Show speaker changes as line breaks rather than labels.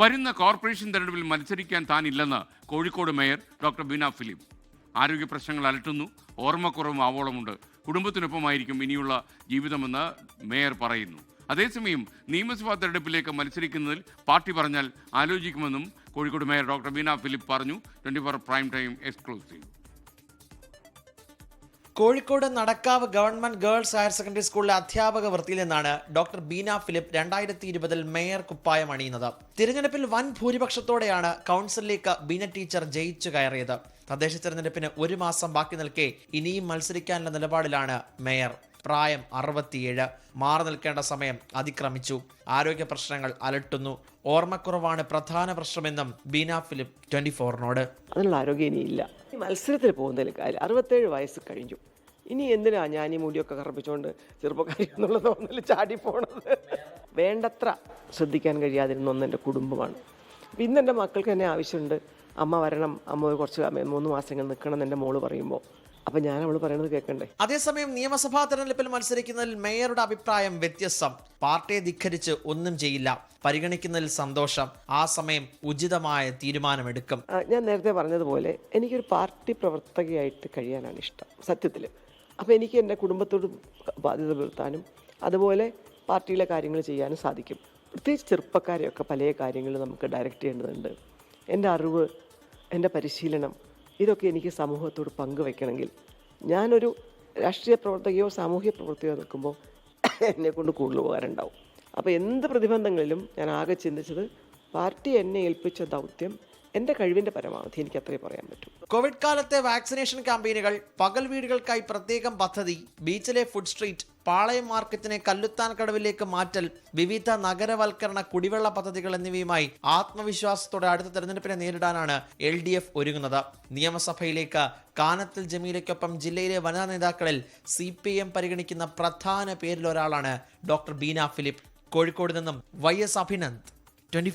വരുന്ന കോർപ്പറേഷൻ തെരഞ്ഞെടുപ്പിൽ മത്സരിക്കാൻ താനില്ലെന്ന് കോഴിക്കോട് മേയർ ഡോക്ടർ ബീന ഫിലിപ്പ്. ആരോഗ്യ പ്രശ്നങ്ങൾ അലട്ടുന്നു ഓർമ്മക്കുറവും ആവോളമുണ്ട്. കുടുംബത്തിനൊപ്പമായിരിക്കും ഇനിയുള്ള ജീവിതമെന്ന് മേയർ പറയുന്നു. അതേസമയം നിയമസഭാ തെരഞ്ഞെടുപ്പിലേക്ക് മത്സരിക്കുന്നതിൽ പാർട്ടി പറഞ്ഞാൽ ആലോചിക്കുമെന്നും കോഴിക്കോട് മേയർ ഡോക്ടർ ബീന ഫിലിപ്പ് പറഞ്ഞു. Twenty four prime time exclusive.
Kozhikode Nadakkavu government girls higher secondary സ്കൂളിലെ അധ്യാപക വൃത്തിയിൽ നിന്നാണ് ഡോക്ടർ ബീന ഫിലിപ്പ് രണ്ടായിരത്തി ഇരുപതിൽ മേയർ കുപ്പായം അണിയുന്നത്. തിരഞ്ഞെടുപ്പിൽ വൻ ഭൂരിപക്ഷത്തോടെയാണ് കൗൺസിലിലേക്ക് ബീന ടീച്ചർ ജയിച്ചു കയറിയത്. തദ്ദേശ തെരഞ്ഞെടുപ്പിന് ഒരു മാസം ബാക്കി നിൽക്കെ ഇനിയും മത്സരിക്കാനുള്ള നിലപാടിലാണ് മേയർ. പ്രായം അറുപത്തിയേഴ്. മാറി നിൽക്കേണ്ട സമയം അതിക്രമിച്ചു. ആരോഗ്യ പ്രശ്നങ്ങൾ അലട്ടുന്നു. ഓർമ്മക്കുറവാണ് പ്രധാന പ്രശ്നമെന്നും ബീന ഫിലിപ്പ് ട്വന്റി ഫോറിനോട്
അതിനുള്ള ആരോഗ്യം ഇനിയില്ല. മത്സരത്തിൽ പോകുന്നതിൽ കാര്യം അറുപത്തേഴ് വയസ്സ് കഴിഞ്ഞു. ഇനി എന്തിനാ ഞാൻ ഈ മുടിയൊക്കെ കറപ്പിച്ചുകൊണ്ട് ചെറുപ്പക്കാരി എന്നുള്ള തോന്നൽ ചാടി പോണത്? വേണ്ടത്ര ശ്രദ്ധിക്കാൻ കഴിയാതിരുന്ന ഒന്ന് എന്റെ കുടുംബമാണ്. അപ്പം ഇന്ന് എന്റെ മക്കൾക്ക് എന്നെ ആവശ്യമുണ്ട്. അമ്മ വരണം അമ്മ കുറച്ച് മൂന്ന് മാസങ്ങൾ നിൽക്കണം എന്ന് എന്റെ മോൾ പറയുമ്പോൾ അപ്പം ഞാൻ അവൾ പറയുന്നത് കേൾക്കണ്ടേ
അതേസമയം നിയമസഭാ തെരഞ്ഞെടുപ്പിൽ മത്സരിക്കുന്നതിൽ മേയറുടെ അഭിപ്രായം വ്യത്യസ്തം. പാർട്ടിയെ ധിഖരിച്ച് ഒന്നും ചെയ്യില്ല. പരിഗണിക്കുന്നതിൽ സന്തോഷം. ആ സമയം ഉചിതമായ തീരുമാനമെടുക്കും.
ഞാൻ നേരത്തെ പറഞ്ഞതുപോലെ എനിക്കൊരു പാർട്ടി പ്രവർത്തകയായിട്ട് കഴിയാനാണ് ഇഷ്ടം സത്യത്തിൽ അപ്പോൾ എനിക്ക് എന്റെ കുടുംബത്തോട് ബാധ്യത പുലർത്താനും അതുപോലെ പാർട്ടിയിലെ കാര്യങ്ങൾ ചെയ്യാനും സാധിക്കും. പ്രത്യേകിച്ച് ചെറുപ്പക്കാരെയൊക്കെ പല കാര്യങ്ങൾ നമുക്ക് ഡയറക്റ്റ് ചെയ്യേണ്ടതുണ്ട്. എന്റെ അറിവ് എന്റെ പരിശീലനം ഇതൊക്കെ എനിക്ക് സമൂഹത്തോട് പങ്കുവെക്കണമെങ്കിൽ ഞാനൊരു രാഷ്ട്രീയ പ്രവർത്തകയോ സാമൂഹ്യ പ്രവർത്തകയോ നിൽക്കുമ്പോൾ എന്നെക്കൊണ്ട് കൂടുതൽ ഉപകാരം ഉണ്ടാവും അപ്പോൾ എന്ത് പ്രതിബന്ധങ്ങളിലും ഞാൻ ആകെ ചിന്തിച്ചത് പാർട്ടി എന്നെ ഏൽപ്പിച്ച ദൗത്യം എന്റെ കഴിവിന്റെ പരമാവധി എനിക്ക് അത്രേ പറയാൻ പറ്റൂ.
കോവിഡ് കാലത്തെ വാക്സിനേഷൻ ക്യാമ്പയിനുകൾ പകൽ വീടുകൾക്കായി പ്രത്യേകം പദ്ധതി ബീച്ചിലെ ഫുഡ് സ്ട്രീറ്റ് പാളയം മാർക്കറ്റിനെ കല്ലുത്താൻ കടവിലേക്ക് മാറ്റൽ വിവിധ നഗരവൽക്കരണ കുടിവെള്ള പദ്ധതികൾ എന്നിവയുമായി ആത്മവിശ്വാസത്തോടെ അടുത്ത തെരഞ്ഞെടുപ്പിനെ നേരിടാനാണ് എൽ ഡി എഫ് ഒരുങ്ങുന്നത്. നിയമസഭയിലേക്ക് കാനത്തിൽ ജമീലയ്ക്കൊപ്പം ജില്ലയിലെ വനിതാ നേതാക്കളിൽ സി പി എം പരിഗണിക്കുന്ന പ്രധാന പേരിലൊരാളാണ് ഡോക്ടർ ബീന ഫിലിപ്പ്. കോഴിക്കോട് നിന്നും വൈ എസ് അഭിനന്ദ്. ട്വന്റി